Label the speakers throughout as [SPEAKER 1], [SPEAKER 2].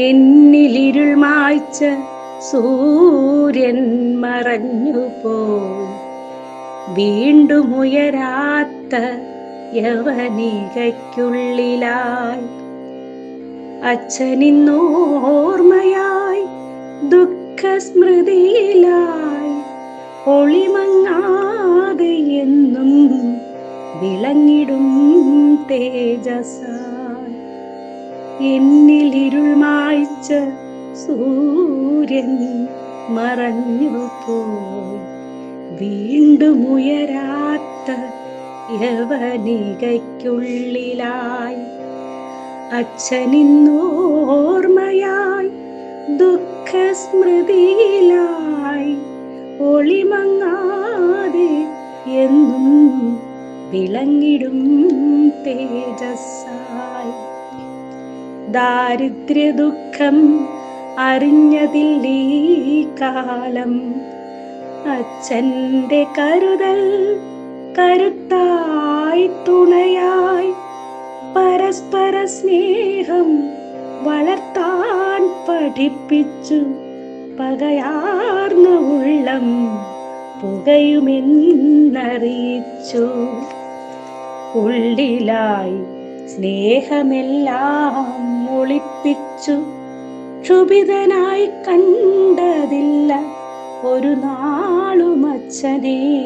[SPEAKER 1] എന്നിലിരുൾ മായ്ച്ച സൂര്യൻ മറഞ്ഞു പോ വീണ്ടും ഉയരാത്ത യവനികയ്ക്കുള്ളിലായി അച്ഛനിന്നോർമ്മയായി ദുഃഖസ്മൃതിയിലായി ഒളിമങ്ങാതെ എന്നും വിളങ്ങിടും തേജസായി എന്നിൽ ഇരുൾ മായ്ച്ച സൂര്യൻ മറഞ്ഞു പോയി. വീണ്ടും ഉയരാത്ത യവനികയ്ക്കുള്ളിലായി. അച്ഛനിന്നോർമ്മയായി ദുഃഖസ്മൃതിയിലായി. ഒളിമങ്ങാതെ എന്നും വിളങ്ങിടും തേജസ്സായി ദാരിദ്ര്യ ദുഃഖം അറിഞ്ഞതിൽ ഈ കാലം. അച്ഛന്റെ കരുതൽ കരുത്തായി തുണയായി പരസ്പര സ്നേഹം വളർത്താൻ പഠിപ്പിച്ചു. പകയാർന്ന ഉള്ളം പുകയുമെന്നറിയിച്ചു. ഉള്ളിലായി സ്നേഹമെല്ലാം ഒളിപ്പിച്ചു ക്ഷുഭിതനായി കണ്ടതില്ല. ഒരു നാളും അച്ഛനെ.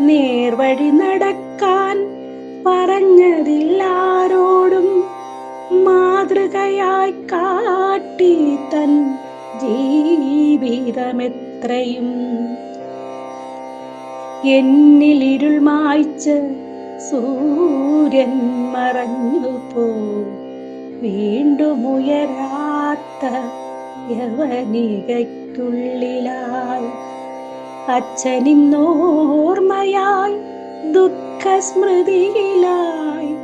[SPEAKER 1] നേർവഴി നടക്കാൻ പറഞ്ഞതില്ലാരോടും മാതൃകയായി കാട്ടി തൻ ജീവിതമെത്രയും. എന്നിൽ ഇരുൾ മായ്ച്ച് സൂര്യൻ മറഞ്ഞു പോയി വീണ്ടും ഉയരാത്ത യവനികയ്ക്കുള്ളിലായി അച്ഛനിന്നോർമ്മയായി ദുഃഖസ്മൃതിയിലായി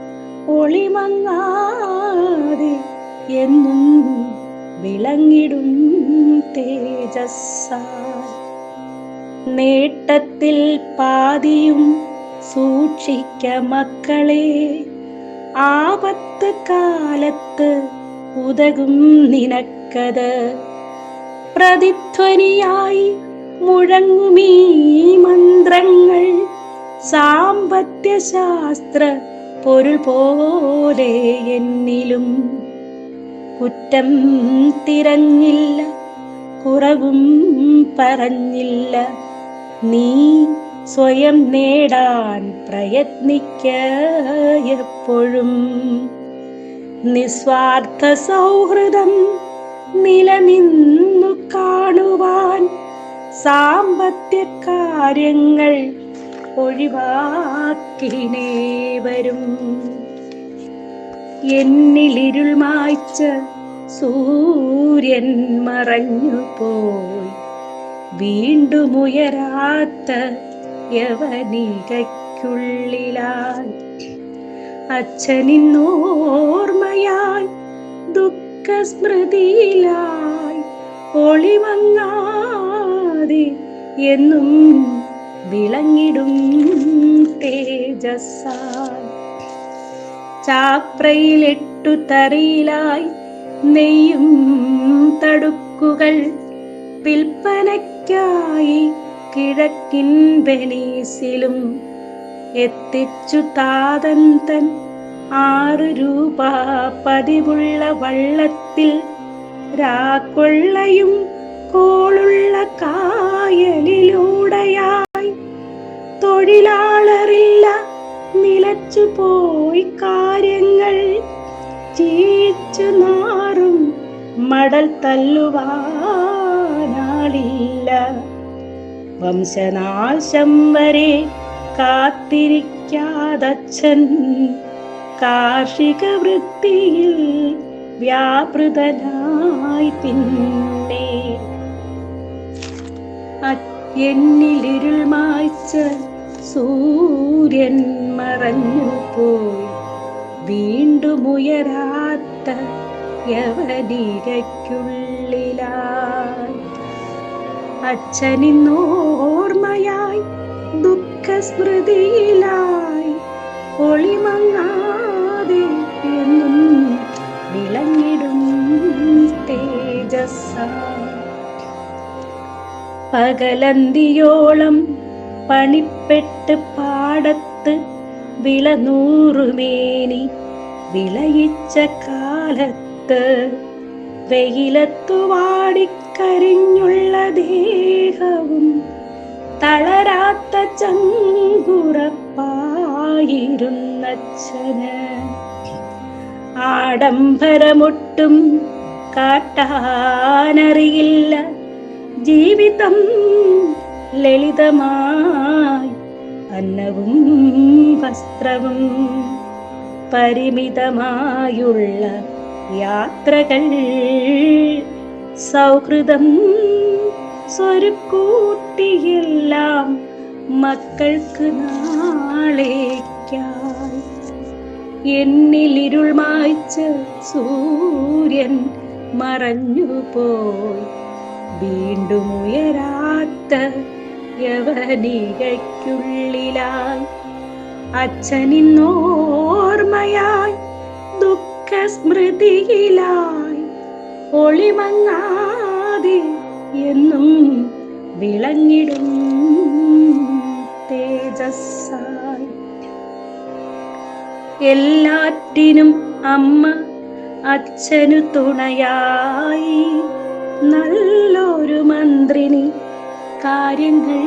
[SPEAKER 1] ഒളിമങ്ങാതെ എന്നും വിളങ്ങിടും നേട്ടത്തിൽ പാതിയും സൂക്ഷിക്ക മക്കളെ. ആപത്ത് കാലത്ത് ഉതകും നിനക്കത്. പ്രതിധ്വനിയായി മുഴങ്ങുമീ മന്ത്രങ്ങൾ. സാമ്പത്യശാസ്ത്ര പൊരുൾ പോലെ എന്നിലും കുറ്റം തിരഞ്ഞില്ല കുറവും പറഞ്ഞില്ല. നീ സ്വയം നേടാൻ പ്രയത്നിക്ക എപ്പോഴും നിസ്വാർത്ഥ സൗഹൃദം നിലനിന്നു കാണുവാൻ സാമ്പത്തിക കാര്യങ്ങൾ ഒഴിവാക്കിനേവരും എന്നിലിരുൾ മായ്ച്ച സൂര്യൻ മറഞ്ഞു പോയി വീണ്ടും ഉയരാത്ത യവനികയ്ക്കുള്ളിലായി അച്ഛനിന്നോർമ്മയായി ദുഃഖസ്മൃതിയിലായി ഒളിവങ്ങാതെ എന്നും വിളങ്ങിടും തേജസ്സായി. ചാപ്രയിലെട്ടു തറിയിലായി നെയ്യും തടുക്കുകൾ വിൽപ്പനയ്ക്കായി കിഴക്കിൻ വെനീസിലും എത്തിച്ചു താതൻ തൻ ആറ് രൂപ പതിവുള്ള വള്ളത്തിൽ രാക്കൊള്ളയും കോളുള്ള കായലിലൂടെയായി. തൊഴിലാളറില്ല നിലച്ചു പോയി കാര്യങ്ങൾ ചീച്ചു നാറും മടൽ തല്ലുവാനാളില്ല. വംശനാശം വരെ കാത്തിരിക്കാതച്ഛൻ. കാർഷിക വൃത്തിയിൽ വ്യാപൃതനായി പിന്നെ. എന്നിലിരുൾ മായ്ച്ച സൂര്യൻ മറഞ്ഞു പോയി. വീണ്ടും ഉയരാത്ത യവനികയ്ക്കുള്ളിലായി അച്ഛനിന്നോർമ്മയായി ദുഃഖസ്മൃതിയിലായി ഒളിമങ്ങാതെ എന്നും വിളങ്ങിടും തേജസ് പകലന്തിയോളം പണിപ്പെട്ട് പാടത്ത് വിള നൂറുമേനി വിളയിച്ച കാലത്ത് വെയിലത്തു വാടിക്കരിഞ്ഞുള്ള ദേഹവും തളരാത്ത ചങ്കുറപ്പായിരുന്നച്ഛന്. ആഡംബരമൊട്ടും കാട്ടാനറിയില്ല. ജീവിതം ലളിതമായി അന്നവും വസ്ത്രവും പരിമിതമായുള്ള യാത്രകൾ. സൗഹൃദം സ്വരുക്കൂട്ടിയെല്ലാം മക്കൾക്ക് നാളേക്കായി. എന്നിലിരുൾ മായ്ച്ച സൂര്യൻ മറഞ്ഞു പോയി വീണ്ടും ഉയരാത്ത യവനികയ്ക്കുള്ളിലായി അച്ഛനിന്നോർമ്മയായി ദുഃഖസ്മൃതിയിലായി ഒളിമങ്ങാതെ എന്നും വിളങ്ങിടും തേജസ്സായി. എല്ലാറ്റിനും അമ്മ അച്ഛനു തുണയായി. നല്ലൊരു മന്ത്രിനി കാര്യങ്ങൾ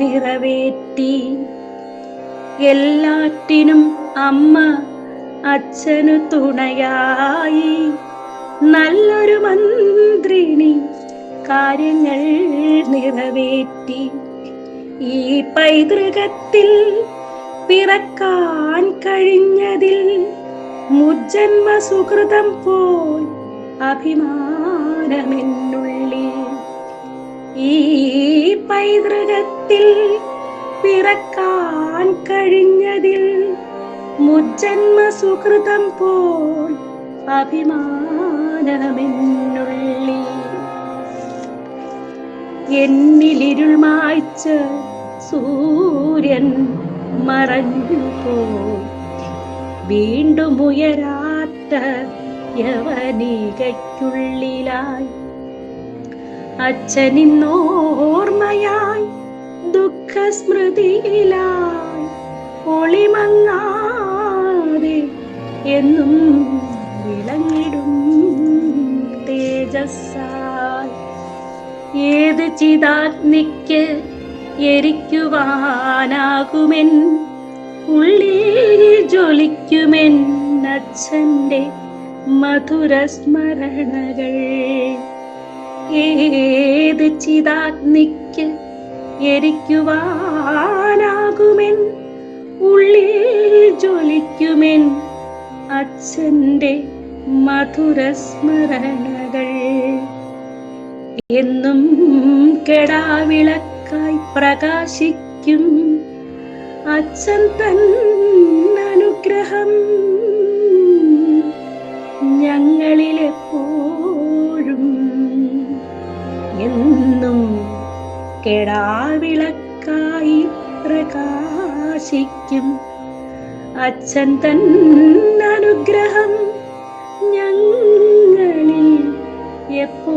[SPEAKER 1] നിറവേറ്റി. എല്ലാറ്റിനും അമ്മ അച്ഛനു തുണയായി നല്ലൊരു മന്ത്രിണി കാര്യങ്ങൾ നിറവേറ്റി ഈ പൈതൃകത്തിൽ പിറക്കാൻ കഴിഞ്ഞതിൽ മുജ്ജന്മ സുഹൃതം പോൽ അഭിമാനമെന്നുള്ളിൽ ഈ പൈതൃകത്തിൽ പിറക്കാൻ കഴിഞ്ഞതിൽ മുജ്ജന്മ സുഹൃതം പോൽ അഭിമാനമെന്നുള്ളി. എന്നിലിരുൾ മായ്ച്ച സൂര്യൻ മറഞ്ഞു പോ വീണ്ടും ഉയരാത്ത യവനികയ്ക്കുള്ളിലായി. അച്ഛനിന്നോർമ്മയായി ദുഃഖസ്മൃതിയിലായി. ഒളിമങ്ങാതെ എന്നും വിളങ്ങിടും തേജസ്സായി. ഏത് ചിതാഗ്നിക്ക് എരിക്കുവാനാകുമെൻ ഉള്ളിൽ ജ്വലിക്കുമെൻ അച്ഛന്റെ മധുരസ്മരണകൾ. ഏത് ചിതാഗ്നിക്ക് എരിക്കുവാനാകുമെൻ ഉള്ളിൽ ജ്വലിക്കുമെൻ അച്ഛന്റെ മധുരസ്മരണകൾ എന്നും കെടാവിളക്കായി പ്രകാശിക്കും അച്ഛൻ തൻ അനുഗ്രഹം ഞങ്ങളിലെപ്പോഴും എന്നും കെടാവിളക്കായി പ്രകാശിക്കും അച്ഛൻ തൻ അനുഗ്രഹം ഞങ്ങളിൽ എപ്പോ